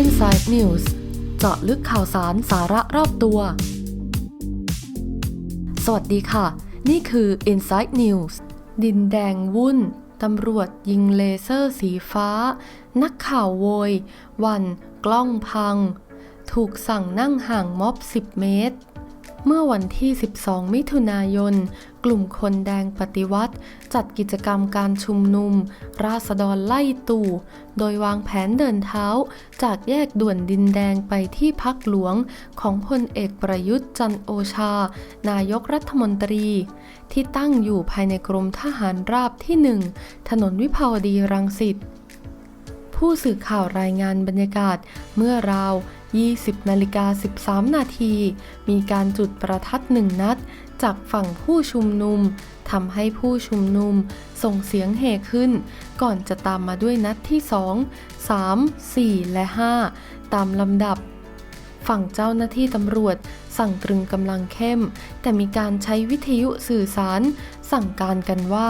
Inside News เจาะลึกข่าวสารสาระรอบตัว สวัสดีค่ะ นี่คือ Inside News ดินแดงวุ่น ตำรวจยิงเลเซอร์สีฟ้า นักข่าวโวย วัน กล้องพัง ถูกสั่งนั่งห่างม็อบ 10 เมตร เมื่อวันที่ 12 มิถุนายน กลุ่มคนแดงปฏิวัติ จัดกิจกรรมการชุมนุม ราษฎรไล่ตู่ โดยวางแผนเดินเท้า จากแยกด่วนดินแดงไปที่พักหลวงของพลเอกประยุทธ์จันโอชา นายกรัฐมนตรี ที่ตั้งอยู่ภายในกรมทหารราบที่ 1 ถนนวิภาวดีรังสิต ผู้สื่อข่าวรายงานบรรยากาศเมื่อราว 20นาฬิกา13 นาที มีการจุดประทัดหนึ่งนัด จากฝั่งผู้ชุมนุมทำให้ผู้ชุมนุมส่งเสียงเฮขึ้น ก่อนจะตามมาด้วยนัดที่ 2 3 4 และ 5 ตามลำดับ ฝั่งเจ้าหน้าที่ตำรวจ สั่งตรึงกำลังเข้ม แต่มีการใช้วิทยุสื่อสาร สั่งการกันว่า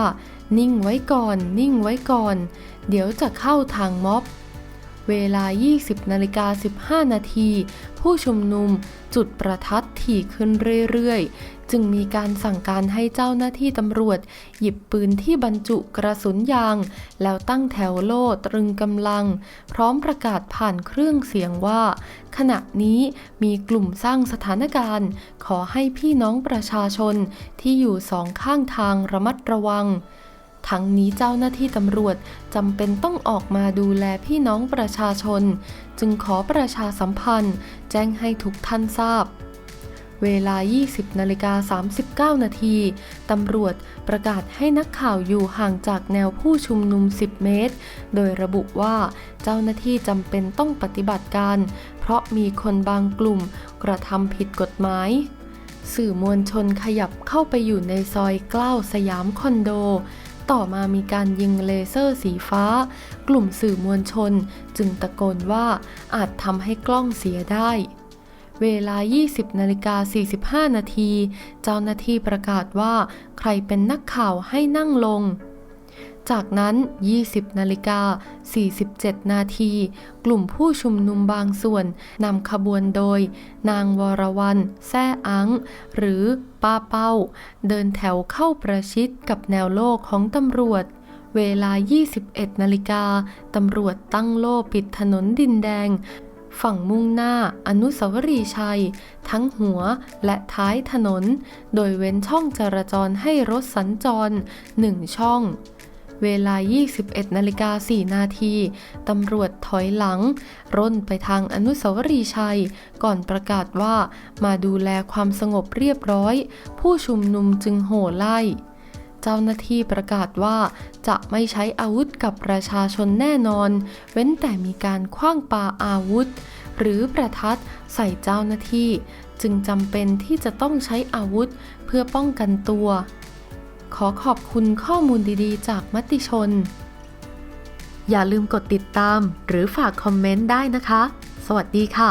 นิ่งไว้ก่อน นิ่งไว้ก่อน เดี๋ยวจะเข้าทางม็อบ เวลา 20นาฬิกา15 นาที ผู้ชุมนุมจุดประทัดถี่ขึ้นเรื่อยๆ จึงมีการสั่งการให้เจ้าหน้าที่ตำรวจ หยิบปืนที่บรรจุกระสุนยาง แล้วตั้งแถวโล่ตรึงกำลัง พร้อมประกาศผ่านเครื่องเสียงว่า ขณะนี้มีกลุ่มสร้างสถานการณ์ ขอให้พี่น้องประชาชนที่อยู่สองข้างทางระมัดระวัง ทั้งนี้เจ้าหน้าที่ตำรวจจำเป็นต้องออกมาดูแลพี่น้องประชาชน จึงขอประชาสัมพันธ์ แจ้งให้ทุกท่านทราบ เวลา 20นาฬิกา39 นาทีตำรวจประกาศให้นักข่าวอยู่ห่างจากแนวผู้ชุมนุม 10 เมตร โดยระบุว่าเจ้าหน้าที่จำเป็นต้องปฏิบัติการ เพราะมีคนบางกลุ่มกระทำผิดกฎหมายสื่อมวลชนขยับเข้าไปอยู่ในซอยเกล้าสยามคอนโด ต่อมามีการยิงเลเซอร์สีฟ้า กลุ่มสื่อมวลชนจึงตะโกนว่าอาจทำให้กล้องเสียได้ เวลา 20นาฬิกา45 นาที เจ้าหน้าที่ประกาศว่า ใครเป็นนักข่าวให้นั่งลง จากนั้น 20 นาฬิกา 47 นาที กลุ่มผู้ชุมนุมบางส่วนนำขบวนโดย นางวรวรรณแซ่อัง หรือป้าเป้า เดินแถวเข้าประชิดกับแนวโล่ของตำรวจ เวลา 21 นาฬิกา ตำรวจตั้งโล่ปิดถนนดินแดง ฝั่งมุ่งหน้าอนุสาวรีย์ชัย ทั้งหัวและท้ายถนน โดยเว้นช่องจราจรให้รถสัญจรหนึ่งช่อง เวลา 21นาฬิกา4นาทีตำรวจถอยหลัง ร่นไปทางอนุสาวรีย์ชัย ก่อนประกาศว่ามาดูแลความสงบเรียบร้อย ผู้ชุมนุมจึงโห่ไล่เจ้าหน้าที่ประกาศว่าจะไม่ใช้อาวุธกับประชาชนแน่นอน เว้นแต่มีการคว้างปาอาวุธ หรือประทัดใส่เจ้าหน้าที่ จึงจำเป็นที่จะต้องใช้อาวุธเพื่อป้องกันตัว ขอขอบคุณข้อมูลดีๆ จากมติชน อย่าลืมกดติดตามหรือฝากคอมเมนต์ได้นะคะ สวัสดีค่ะ